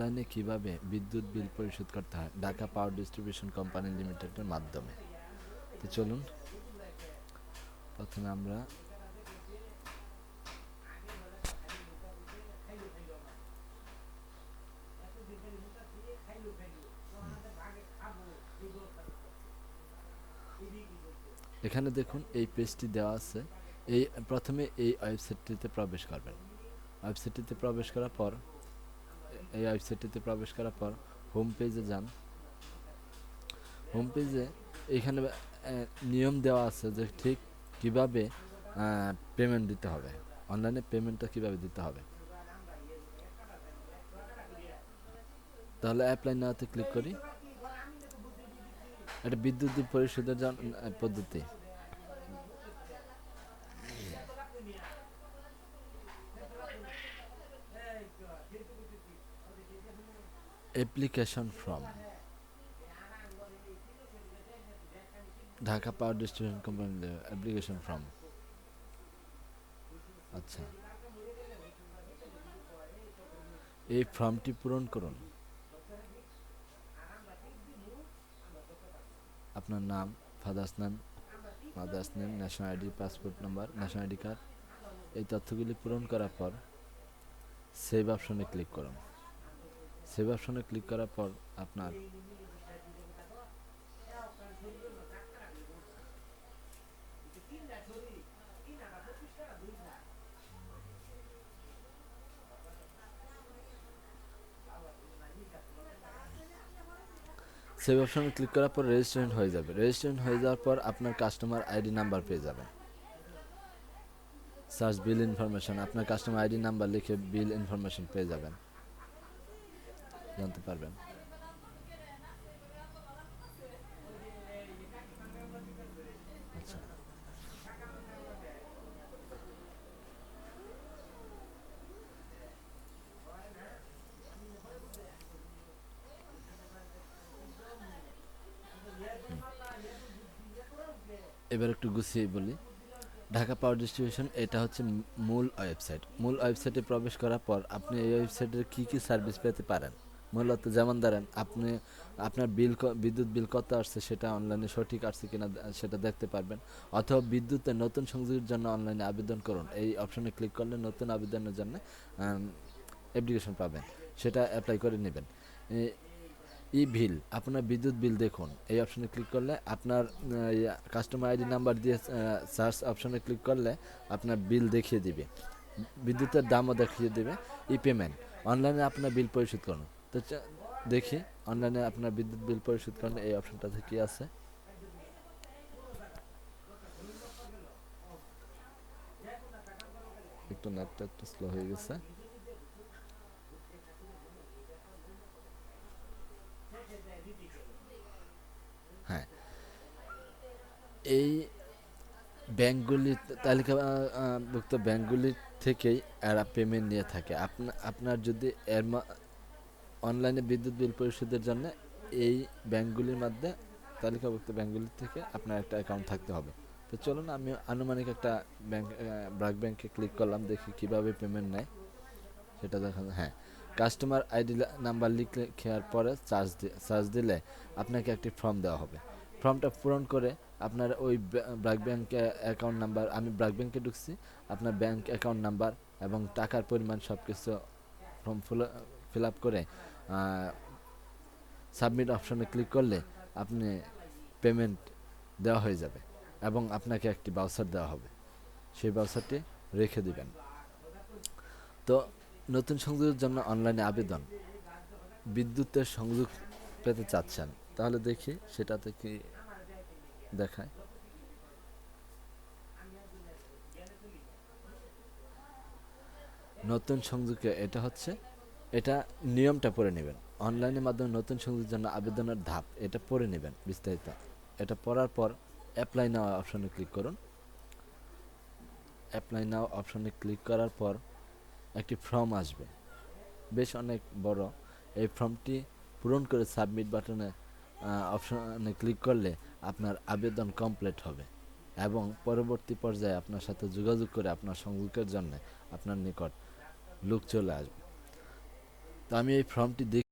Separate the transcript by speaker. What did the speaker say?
Speaker 1: অনলাইনে কীভাবে বিদ্যুৎ বিল পরিশোধ করতে হয়? ঢাকা পাওয়ার ডিস্ট্রিবিউশন কোম্পানি লিমিটেডের মাধ্যমে। তো চলুন, প্রথমে আমরা এখানে দেখুন, এই পেজটি দেওয়া আছে। এই, প্রথমে এই ওয়েবসাইটটিতে প্রবেশ করবেন। ওয়েবসাইটটিতে প্রবেশ করার পর এই ওয়েবসাইটটিতে প্রবেশ করার পর হোম পেজে যান। হোম পেজে এখানে নিয়ম দেওয়া আছে যে ঠিক কীভাবে পেমেন্ট দিতে হবে। অনলাইনে পেমেন্টটা কীভাবে দিতে হবে। তাহলে অ্যাপ্লাই নাওতে ক্লিক করি। এটা বিদ্যুৎ পরিশোধের পদ্ধতি। Application form Dhaka power distribution company application form আচ্ছা। এই ফর্মটি পূরণ করুন। আপনার নাম father's name mother's name national ID passport number national ID card এই তথ্যগুলি পূরণ করার পর সেভ অপশনে ক্লিক করুন। সেভ অপশনে ক্লিক করার পর আপনার সেভ অপশনে ক্লিক করার পর রেজিস্ট্রেশন হয়ে যাবে। রেজিস্ট্রেশন হয়ে যাওয়ার পর আপনার কাস্টমার আইডি নাম্বার পেয়ে যাবেন। সার্চ বিল ইনফরমেশন, আপনার কাস্টমার আইডি নাম্বার লিখে বিল ইনফরমেশন পেয়ে যাবেন। জানতে পারবেন। আচ্ছা। এবার একটু গুছিয়ে বলি। ঢাকা পাওয়ার ডিস্ট্রিবিউশন এটা হচ্ছে মূল ওয়েবসাইট মূল ওয়েবসাইটে প্রবেশ করার পর আপনি এই ওয়েবসাইটের কী কী সার্ভিস পেতে পারেন? মূলত যেমন ধরেন, আপনি, আপনার বিল বিদ্যুৎ বিল কত আসছে সেটা অনলাইনে সঠিক আসছে কিনা সেটা দেখতে পারবেন। অথবা বিদ্যুতের নতুন সংযোগের জন্য অনলাইনে আবেদন করুন। এই অপশনে ক্লিক করলে নতুন আবেদনের জন্য অ্যাপ্লিকেশন পাবেন। সেটা অ্যাপ্লাই করে নেবেন। ই বিল, আপনার বিদ্যুৎ বিল দেখুন। এই অপশনে ক্লিক করলে আপনার কাস্টমার আইডি নাম্বার দিয়ে সার্চ অপশনে ক্লিক করলে আপনার বিল দেখিয়ে দিবে। বিদ্যুতের দামও দেখিয়ে দেবে। ই পেমেন্ট অনলাইনে আপনার বিল পরিশোধ করুন। তো দেখি অনলাইনে আপনার বিদ্যুৎ বিল পরিশোধ করুন এই অপশনটাতে কি আছে? একটু নেটটা একটু স্লো হয়ে গেছে। হ্যাঁ। এই ব্যাংকগুলি, তালিকাভুক্ত ব্যাংকগুলি থেকেই এরা পেমেন্ট নিয়ে থাকে। আপনা, আপনার যদি এর অনলাইনে বিদ্যুৎ বিল পরিশোধের জন্য এই ব্যাংকগুলির মধ্যে তালিকাভুক্ত ব্যাংকগুলি থেকে আপনার একটা অ্যাকাউন্ট থাকতে হবে। তো চলুন, আমি আনুমানিক একটা ব্যাংক ব্রাক ব্যাংকে ক্লিক করলাম, দেখি কীভাবে পেমেন্ট নেয়। সেটা দেখা হ্যাঁ। কাস্টমার আইডি নাম্বার লিখলে, খেয়ার পরে চার্জ চার্জ দিলে আপনাকে একটি ফর্ম দেওয়া হবে। ফর্মটা পূরণ করে আপনার ওই ব্রাক ব্যাংকে অ্যাকাউন্ট নাম্বার আমি ব্রাক ব্যাংকে ঢুকছি, আপনার ব্যাংক অ্যাকাউন্ট নাম্বার এবং টাকার পরিমাণ সব কিছু ফর্ম ফিল আপ করে সাবমিট অপশনে ক্লিক করলে আপনি পেমেন্ট দেওয়া হয়ে যাবে এবং আপনাকে একটি বাউচার দেওয়া হবে। সেই বাউচারটি রেখে দিবেন। তো নতুন সংযোগের জন্য অনলাইনে আবেদন। বিদ্যুতের সংযোগ পেতে চাচ্ছেন, তাহলে দেখি সেটাতে কি দেখায়। নতুন সংযোগে এটা হচ্ছে এটা নিয়মটা পড়ে নেবেন। অনলাইনের মাধ্যমে নতুন সংযোগের জন্য আবেদনের ধাপ, এটা পড়ে নেবেন বিস্তারিত। এটা পড়ার পর অ্যাপ্লাই নাও অপশনে ক্লিক করুন। অ্যাপ্লাই নাও অপশনে ক্লিক করার পর একটি ফর্ম আসবে। বেশ অনেক বড়। এই ফর্মটি পূরণ করে সাবমিট বাটনে অপশনে ক্লিক করলে আপনার আবেদন কমপ্লিট হবে এবং পরবর্তী পর্যায়ে আপনার সাথে যোগাযোগ করে আপনার সংযোগের জন্য আপনার নিকট লোক চলে আসবে। আমি এই ফর্মটি দেখ